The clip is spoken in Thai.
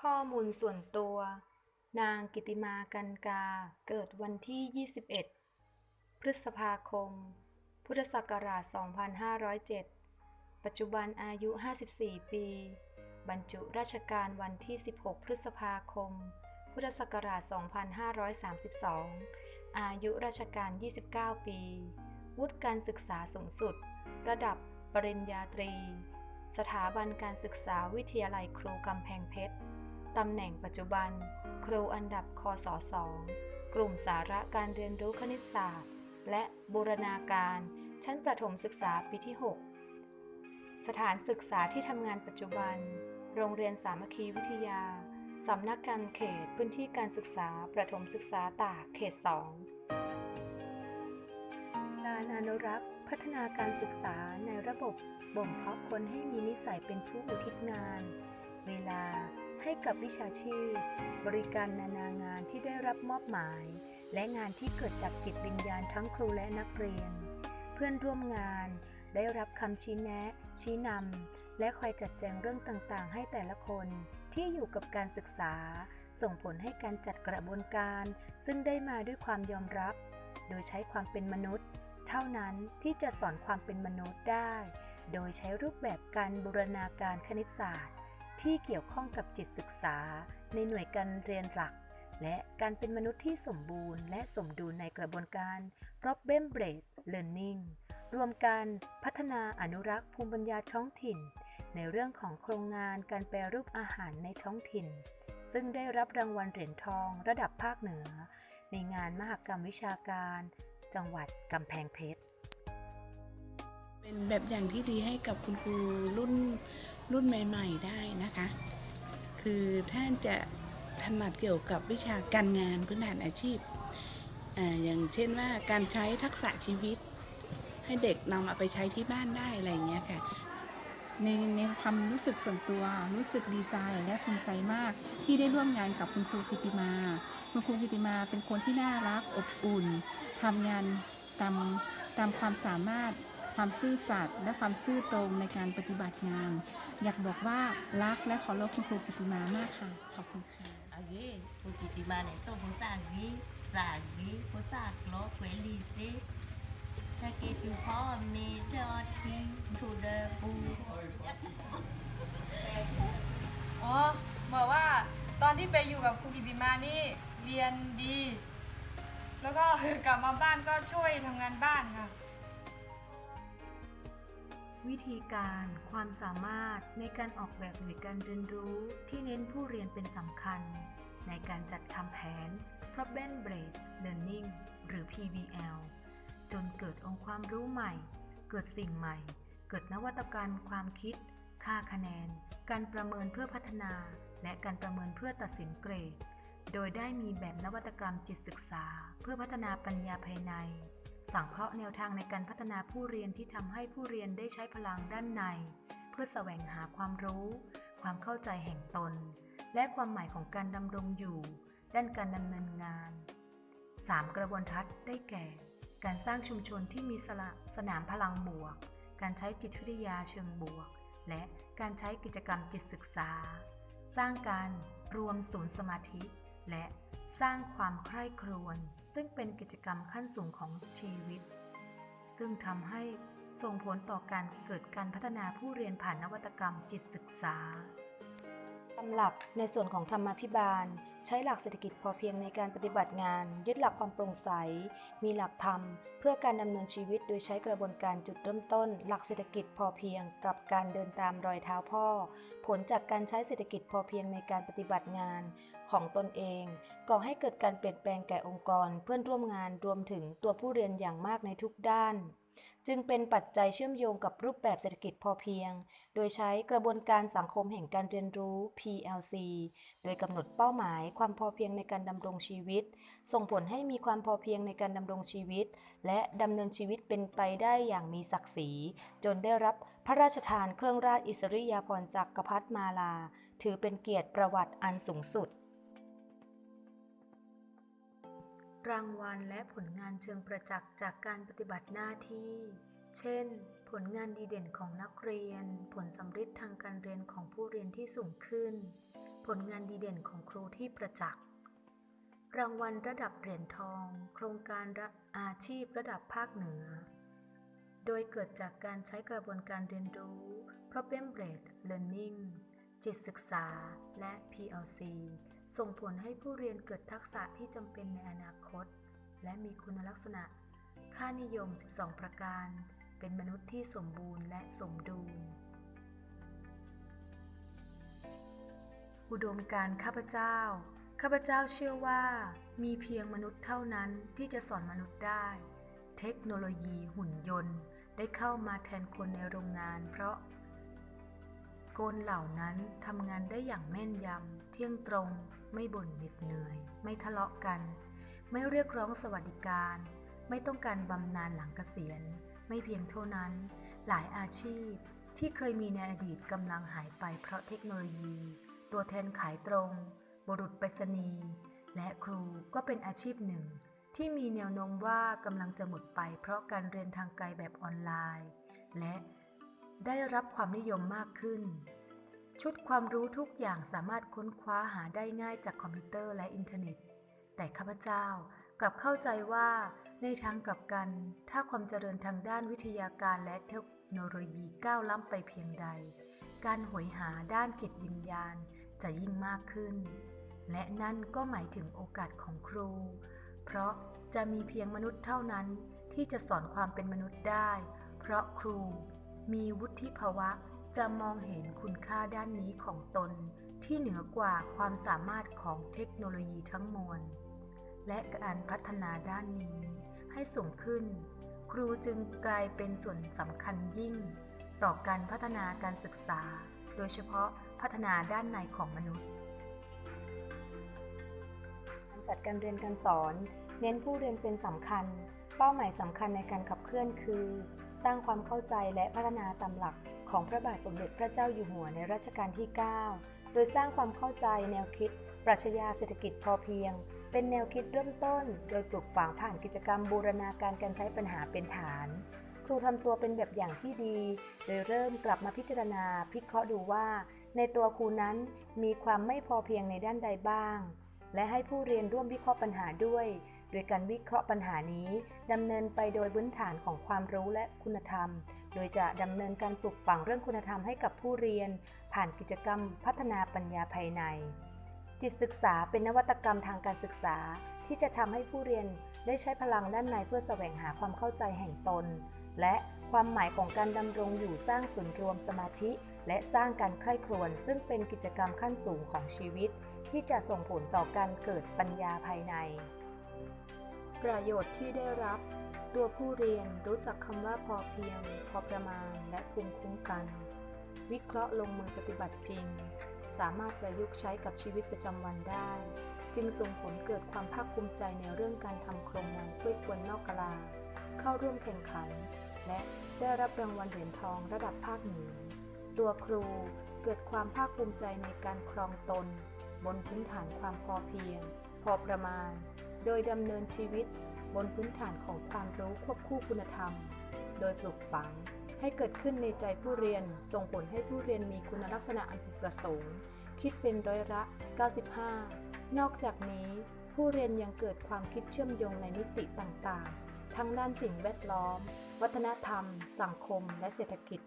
ข้อมูลส่วนตัว นางกิติมากันกา เกิดวันที่ 21 พฤษภาคม พุทธศักราช 2507 ปัจจุบันอายุ 54 ปี บรรจุราชการวันที่ 16 พฤษภาคม พุทธศักราช 2532 อายุราชการ 29 ปี วุฒิการศึกษาสูงสุด ระดับปริญญาตรีสถาบันการศึกษาวิทยาลัยครูกำแพงเพชร ตำแหน่งปัจจุบัน ครูอันดับคศ2กลุ่มสาระการเรียนรู้คณิตศาสตร์ และบูรณาการ ชั้นประถมศึกษาปีที่ 6 สถานศึกษาที่ทำงานปัจจุบัน โรงเรียนสามัคคีวิทยาสำนักการเขตพื้นที่การศึกษาประถมศึกษาตากเขต 2 การอนุรักษ์พัฒนาการศึกษาในระบบบ่มเพาะคนให้มีนิสัยเป็นผู้อุทิศงาน เวลา ให้กับวิชาชีพ บริการนานางานที่ได้รับมอบหมาย และงานที่เกิดจากจิตวิญญาณทั้งครูและนักเรียน เพื่อนร่วมงานได้รับคำชี้แนะ ชี้นำและคอยจัดแจงเรื่องต่างๆ ให้แต่ละคนที่อยู่กับการศึกษา ส่งผลให้การจัดกระบวนการ ซึ่งได้มาด้วยความยอมรับ โดยใช้ความเป็นมนุษย์ เท่านั้นที่จะสอนความเป็นมนุษย์ได้ โดยใช้รูปแบบการบูรณาการคณิตศาสตร์ ที่เกี่ยวข้องกับจิตศึกษา ในหน่วยการเรียนหลัก และการเป็นมนุษย์ที่สมบูรณ์ และสมดุลในกระบวนการ Problem Based Learning รวมกันพัฒนาอนุรักษ์ภูมิปัญญาท้องถิ่น ในเรื่องของโครงงานการแปรรูปอาหารในท้องถิ่น ซึ่งได้รับรางวัลเหรียญทองระดับภาคเหนือ ในงานมหกรรมวิชาการ จังหวัดกำแพงเพชร เป็นแบบอย่างที่ดีให้กับคุณครูรุ่น รุ่นใหม่ ๆ ได้นะคะ คือท่านจะถนัดเกี่ยวกับวิชาการงานพื้นฐานอาชีพอ่าอย่างเช่นว่าการใช้ทักษะชีวิต ให้เด็กนำเอาไปใช้ที่บ้านได้อะไรเงี้ยค่ะในในความรู้สึกส่วนตัวรู้สึกดีใจและภูมิใจมาก ที่ได้ร่วมงานกับคุณครูกิติมา คุณครูกิติมาเป็นคนที่น่ารักอบอุ่นทำงานตามตามความสามารถ ความซื่อสัตย์และความซื่อตรงในการปฏิบัติงาน อยากบอกว่ารักและเคารพคุณครูกิติมามากค่ะ ขอบคุณค่ะ Agi, pukiti mana itu pun sagi, sagi, pun saklo, kweli se. Sakit tu pom ni roti, tu de bu. อ๋อบอกว่าตอนที่ไปอยู่กับครูกิติมานี่เรียนดี แล้วก็กลับมาบ้านก็ช่วยทำงานบ้านค่ะ วิธีการ ความสามารถในการออกแบบหน่วยการเรียนรู้ที่เน้นผู้เรียนเป็นสำคัญ ในการจัดทำแผน Problem Based Learning หรือ PBL จนเกิดองค์ความรู้ใหม่ เกิดสิ่งใหม่ เกิดนวัตกรรมความคิด ค่าคะแนน การประเมินเพื่อพัฒนา และการประเมินเพื่อตัดสินเกรด โดยได้มีแบบนวัตกรรมจิตศึกษา เพื่อพัฒนาปัญญาภายใน สังเคราะห์แนวทางในการพัฒนาผู้เรียนที่ทำให้ผู้เรียนได้ใช้พลังด้านใน เพื่อแสวงหาความรู้ ความเข้าใจแห่งตน และความหมายของการดำรงอยู่ ด้านการดำเนินงาน 3 กระบวนทัศน์ได้แก่ การสร้างชุมชนที่มีสละสนามพลังบวก การใช้จิตวิทยาเชิงบวก และการใช้กิจกรรมจิตศึกษา สร้างการรวมศูนย์สมาธิ และสร้างความใคร่ครวญ ซึ่งเป็นกิจกรรมขั้นสูงของชีวิต ซึ่งทำให้ส่งผลต่อการเกิดการพัฒนาผู้เรียนผ่านนวัตกรรมจิตศึกษา ตามหลักในส่วนของธรรมาภิบาล ใช้หลักเศรษฐกิจพอเพียงในการปฏิบัติงาน ยึดหลักความโปร่งใส มีหลักธรรม เพื่อการดำเนินชีวิตโดยใช้กระบวนการจุดเริ่มต้น หลักเศรษฐกิจพอเพียง กับการเดินตามรอยเท้าพ่อ ผลจากการใช้เศรษฐกิจพอเพียงในการปฏิบัติงานของตนเองก่อให้เกิดการเปลี่ยนแปลงแก่องค์กร เพื่อนร่วมงานรวมถึงตัวผู้เรียนอย่างมากในทุกด้าน จึงเป็นปัจจัยเชื่อมโยงกับรูปแบบเศรษฐกิจพอเพียง โดยใช้กระบวนการสังคมแห่งการเรียนรู้ PLC โดยกำหนดเป้าหมายความพอเพียงในการดำรงชีวิต ส่งผลให้มีความพอเพียงในการดำรงชีวิต และดำเนินชีวิตเป็นไปได้อย่างมีศักดิ์ศรี จนได้รับพระราชทานเครื่องราชอิสริยาภรณ์จากกรพัฒมาลา ถือเป็นเกียรติประวัติอันสูงสุด รางวัลและผลงานเชิงประจักษ์จากการปฏิบัติหน้าที่ เช่น ผลงานดีเด่นของนักเรียน ผลสำเร็จทางการเรียนของผู้เรียนที่สูงขึ้น ผลงานดีเด่นของครูที่ประจักษ์ รางวัลระดับเหรียญทอง โครงการระอาชีพระดับภาคเหนือ โดยเกิดจากการใช้กระบวนการเรียนรู้ Problem Based Learning จิตศึกษา และ PLC ส่งผลให้ผู้เรียนเกิดทักษะที่จำเป็นในอนาคต และมีคุณลักษณะ ค่านิยม 12 ประการ เป็นมนุษย์ที่สมบูรณ์และสมดุล อุดมการข้าพเจ้า ข้าพเจ้าเชื่อว่า มีเพียงมนุษย์เท่านั้นที่จะสอนมนุษย์ได้ เทคโนโลยีหุ่นยนต์ ได้เข้ามาแทนคนในโรงงาน เพราะกลเหล่านั้นทำงานได้อย่างแม่นยำ เที่ยงตรง ไม่บ่นเหน็ดเหนื่อย ไม่ทะเลาะกัน ไม่เรียกร้องสวัสดิการ ไม่ต้องการบำนาญหลังเกษียณ ไม่เพียงเท่านั้น หลายอาชีพที่เคยมีในอดีตกำลังหายไปเพราะเทคโนโลยี ตัวแทนขายตรง บุรุษไปรษณีย์และครูก็เป็นอาชีพหนึ่ง ที่มีแนวโน้มว่ากำลังจะหมดไปเพราะการเรียนทางไกลแบบออนไลน์ และได้รับความนิยมมากขึ้น ชุดความรู้ทุกอย่างสามารถค้นคว้าหาได้ง่ายจากคอมพิวเตอร์และอินเทอร์เน็ต แต่ข้าพเจ้ากลับเข้าใจว่าในทางกลับกัน ถ้าความเจริญทางด้านวิทยาการและเทคโนโลยีก้าวล้ำไปเพียงใด การหวยหาด้านจิตวิญญาณจะยิ่งมากขึ้น และนั่นก็หมายถึงโอกาสของครู เพราะจะมีเพียงมนุษย์เท่านั้นที่จะสอนความเป็นมนุษย์ได้ เพราะครูมีวุฒิภาวะ จะมองเห็นคุณค่าด้านนี้ของตนที่เหนือกว่าความสามารถของเทคโนโลยีทั้งมวล และการพัฒนาด้านนี้ให้สูงขึ้น ครูจึงกลายเป็นส่วนสำคัญยิ่ง ต่อการพัฒนาการศึกษา โดยเฉพาะพัฒนาด้านในของมนุษย์การจัดการเรียนการสอน เน้นผู้เรียนเป็นสำคัญ เป้าหมายสำคัญในการขับเคลื่อนคือ สร้างความเข้าใจและพัฒนาตามหลัก ของพระบาทสมเด็จพระเจ้าอยู่หัวในรัชกาลที่ 9 โดยสร้างความเข้าใจแนวคิด ปรัชญาเศรษฐกิจพอเพียง เป็นแนวคิดเริ่มต้น โดยปลูกฝังผ่านกิจกรรมบูรณาการการใช้ปัญหาเป็นฐาน ครูทำตัวเป็นแบบอย่างที่ดี โดยเริ่มกลับมาพิจารณาพิเคราะห์ดูว่า ในตัวครูนั้นมีความไม่พอเพียงในด้านใดบ้าง และให้ผู้เรียนร่วมวิเคราะห์ปัญหาด้วย โดยการวิเคราะห์ปัญหานี้ดำเนินไปโดยพื้นฐานของความรู้และคุณธรรม โดยจะดำเนินการปลูกฝังเรื่องคุณธรรมให้กับผู้เรียน ผ่านกิจกรรมพัฒนาปัญญาภายใน จิตศึกษาเป็นนวัตกรรมทางการศึกษา ที่จะทำให้ผู้เรียนได้ใช้พลังด้านในเพื่อแสวงหาความเข้าใจแห่งตน และความหมายของการดำรงอยู่สร้างศูนย์รวมสมาธิ และสร้างการใคร่ครวญซึ่งเป็นกิจกรรมขั้นสูงของชีวิต ที่จะส่งผลต่อการเกิดปัญญาภายใน ประโยชน์ที่ได้รับ ตัวผู้เรียนรู้จักคำว่าพอเพียง พอประมาณ และภูมิคุ้มกัน วิเคราะห์ลงมือปฏิบัติจริง สามารถประยุกต์ใช้กับชีวิตประจำวันได้ จึงส่งผลเกิดความภาคภูมิใจในเรื่องการทำโครงงานกล้วยกวนนอกกลา เข้าร่วมแข่งขัน และได้รับรางวัลเหรียญทองระดับภาคเหนือ ตัวครูเกิดความภาคภูมิใจในการครองตน บนพื้นฐานความพอเพียง พอประมาณ โดยดำเนินชีวิตบนพื้นฐานของความรู้ควบคู่คุณธรรม โดยปลูกฝังให้เกิดขึ้นในใจผู้เรียน ส่งผลให้ผู้เรียนมีคุณลักษณะอันพึงประสงค์ คิดเป็นร้อยละ 95 นอกจากนี้ผู้เรียนยังเกิดความคิดเชื่อมโยงในมิติต่างๆ ทั้งด้านสิ่งแวดล้อม วัฒนธรรม สังคม และเศรษฐกิจ